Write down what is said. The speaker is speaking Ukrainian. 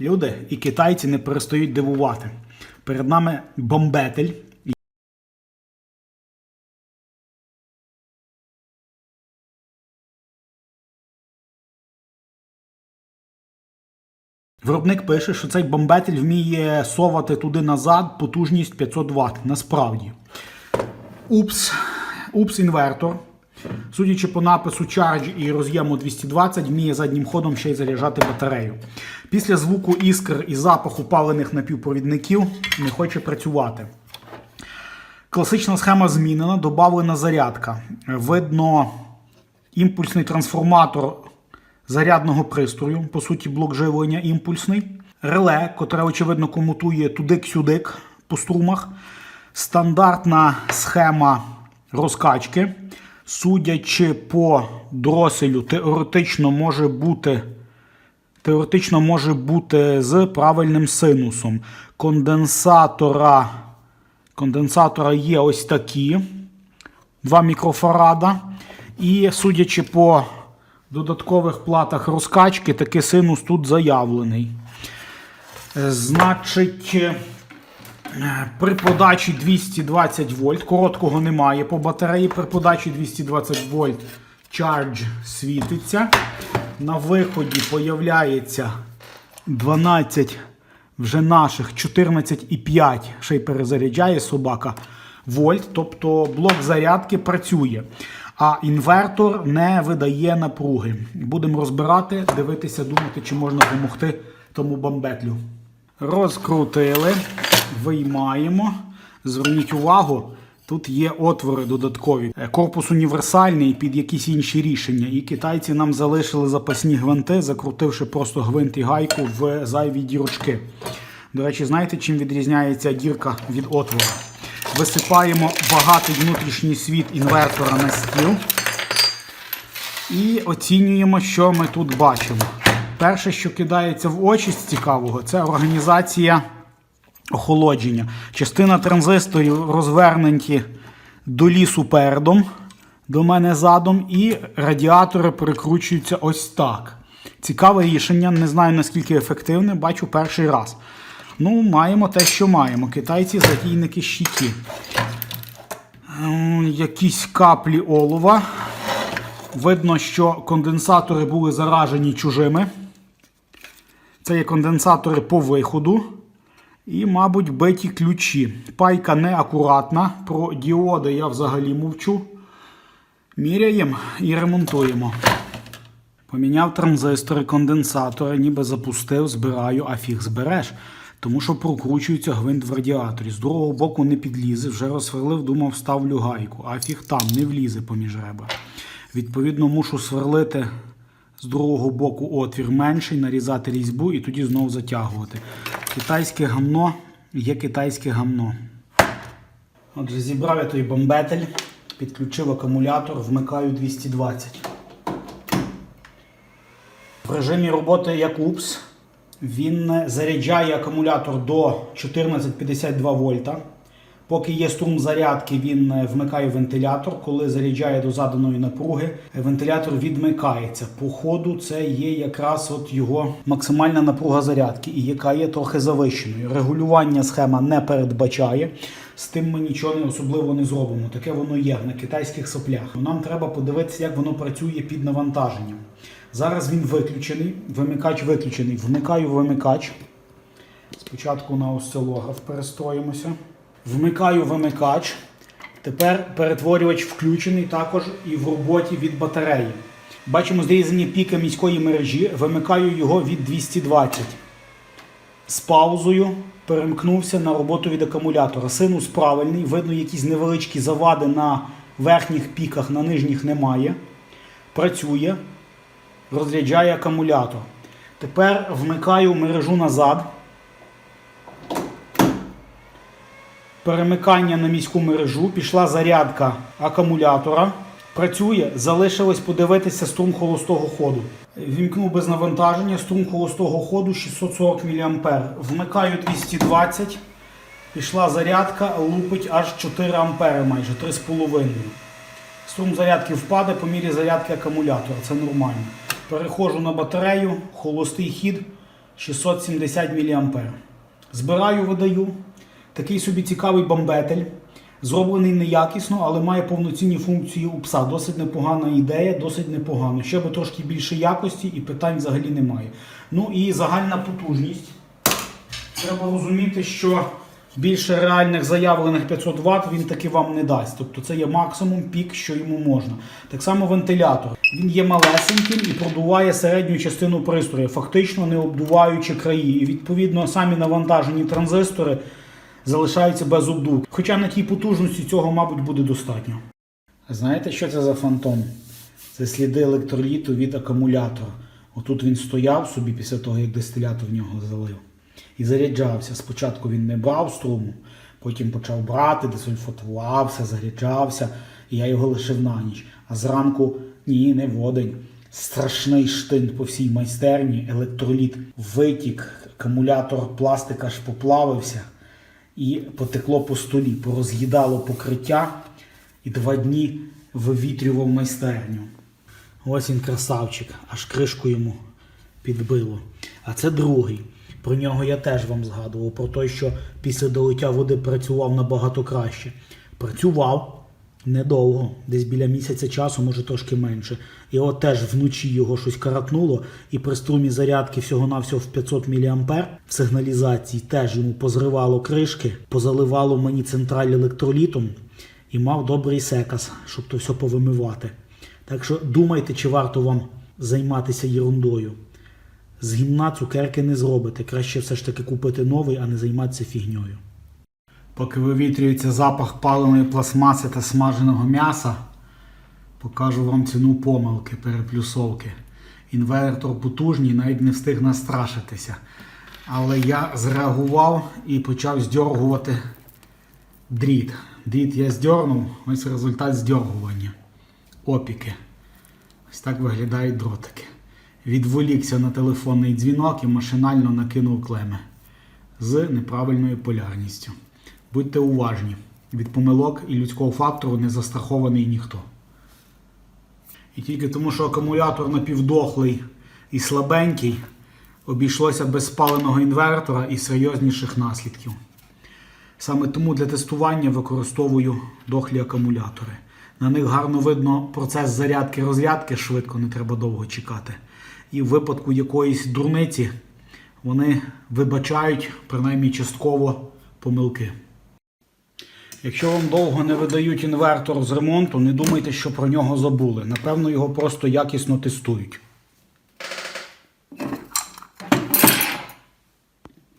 Люди і китайці не перестають дивувати. Перед нами бомбетель. Виробник пише, що цей бомбетель вміє совати туди назад потужність 500 Вт. Насправді. Упс, упс інвертор. Судячи по напису Charge і роз'єму 220, вміє заднім ходом ще й заряджати батарею. Після звуку іскр і запаху палених напівпровідників не хоче працювати. Класична схема змінена, додавлена зарядка. Видно імпульсний трансформатор зарядного пристрою, по суті, блок живлення імпульсний, реле, котре, очевидно, комутує тудик-сюдик по струмах, стандартна схема розкачки. Судячи по дроселю, теоретично може бути. Теоретично може бути з правильним синусом. Конденсатора, конденсатора є ось такі 2 мікрофарада. І судячи по додаткових платах розкачки, такий синус тут заявлений. Е, Значить, при подачі 220 вольт, короткого немає по батареї. При подачі 220 вольт charge світиться. На виході появляється 12 вже наших 14,5, ще й перезаряджає собака вольт. Тобто блок зарядки працює. А інвертор не видає напруги. Будемо розбирати, дивитися, думати, чи можна допомогти тому бомбетлю. Розкрутили, виймаємо. Зверніть увагу, тут є отвори додаткові. Е, Корпус універсальний під якісь інші рішення. І китайці нам залишили запасні гвинти, закрутивши просто гвинт і гайку в зайві дірочки. До речі, знаєте, чим відрізняється дірка від отвора? Висипаємо багатий внутрішній світ інвертора на стіл. І оцінюємо, що ми тут бачимо. Перше, що кидається в очі з цікавого, це організація охолодження. Частина транзисторів розвернуті до лісу передом, до мене задом, і радіатори перекручуються ось так. Цікаве рішення, не знаю наскільки ефективне, бачу перший раз. Ну, маємо те, що маємо. Китайці затійники щиті. Якісь каплі олова. Видно, що конденсатори були заражені чужими. Це є конденсатори по виходу. І, мабуть, биті ключі. Пайка неакуратна. Про діоди я взагалі мовчу. Міряємо і ремонтуємо. Поміняв транзистори, конденсатори, ніби запустив, збираю, а фіг збереш. Тому що прокручується гвинт в радіаторі. З другого боку не підлізе, вже розсверлив, думав, ставлю гайку. А фіг там не влізе поміж ребер. Відповідно, мушу сверлити з другого боку отвір менший, нарізати різьбу і тоді знову затягувати. Китайське гамно є китайське гамно. Отже, зібрав я той бомбетель, підключив акумулятор, вмикаю 220. В режимі роботи як УПС він заряджає акумулятор до 1452 вольта. Поки є струм зарядки, він е, вмикає вентилятор. Коли заряджає до заданої напруги, е, вентилятор відмикається. По ходу це є якраз от його максимальна напруга зарядки, і яка є трохи завищеною. Регулювання схема не передбачає. З тим ми нічого не особливо не зробимо. Таке воно є на китайських соплях. Нам треба подивитися, як воно працює під навантаженням. Зараз він виключений, вимикач виключений. Вмикаю вимикач. Спочатку на осцилограф перестроїмося. Вмикаю вимикач. Тепер перетворювач включений також і в роботі від батареї. Бачимо зрізані піки міської мережі. Вимикаю його від 220. З паузою перемкнувся на роботу від акумулятора. Синус правильний, видно якісь невеличкі завади на верхніх піках, на нижніх немає. Працює, розряджає акумулятор. Тепер вмикаю мережу назад. Перемикання на міську мережу, пішла зарядка акумулятора. Працює, залишилось подивитися струм холостого ходу. Вімкнув без навантаження, струм холостого ходу 640 мА. Вмикаю 220, пішла зарядка, лупить аж 4 А майже 3,5. Струм зарядки впаде по мірі зарядки акумулятора. Це нормально. Переходжу на батарею, холостий хід 670 мА. Збираю, видаю. Такий собі цікавий бомбетель. Зроблений неякісно, але має повноцінні функції у пса. Досить непогана ідея, досить непогано. Ще би трошки більше якості і питань взагалі немає. Ну і загальна потужність. Треба розуміти, що більше реальних заявлених 500 Вт він таки вам не дасть. Тобто це є максимум пік, що йому можна. Так само вентилятор. Він є малесеньким і продуває середню частину пристрою, фактично не обдуваючи краї. І відповідно самі навантажені транзистори залишаються без обдувки. Хоча на тій потужності цього, мабуть, буде достатньо. Знаєте, що це за фантом? Це сліди електроліту від акумулятора. Отут він стояв собі після того, як дистилятор в нього залив. І заряджався. Спочатку він не брав струму, потім почав брати, десульфатувався, заряджався, і я його лишив на ніч. А зранку ні, не водень. Страшний штинт по всій майстерні, електроліт витік, акумулятор пластика аж поплавився і потекло по столі, пороз'їдало покриття і два дні вивітрював майстерню. Ось він красавчик, аж кришку йому підбило. А це другий. Про нього я теж вам згадував, про те, що після долиття води працював набагато краще. Працював недовго, десь біля місяця часу, може трошки менше. І от теж вночі його щось каратнуло, і при струмі зарядки всього-навсього в 500 мА в сигналізації теж йому позривало кришки, позаливало мені централь електролітом і мав добрий секас, щоб то все повимивати. Так що думайте, чи варто вам займатися ерундою. З гімна цукерки не зробите. Краще все ж таки купити новий, а не займатися фігньою. Поки вивітрюється запах паленої пластмаси та смаженого м'яса, покажу вам ціну помилки, переплюсовки. Інвертор потужний, навіть не встиг настрашитися. Але я зреагував і почав здьоргувати дріт. Дріт я здьорнув, ось результат здьоргування. Опіки. Ось так виглядають дротики. Відволікся на телефонний дзвінок і машинально накинув клеми з неправильною полярністю. Будьте уважні, від помилок і людського фактору не застрахований ніхто. І тільки тому, що акумулятор напівдохлий і слабенький, обійшлося без спаленого інвертора і серйозніших наслідків. Саме тому для тестування використовую дохлі акумулятори. На них гарно видно процес зарядки-розрядки, швидко не треба довго чекати. І в випадку якоїсь дурниці вони вибачають принаймні частково помилки. Якщо вам довго не видають інвертор з ремонту, не думайте, що про нього забули. Напевно, його просто якісно тестують.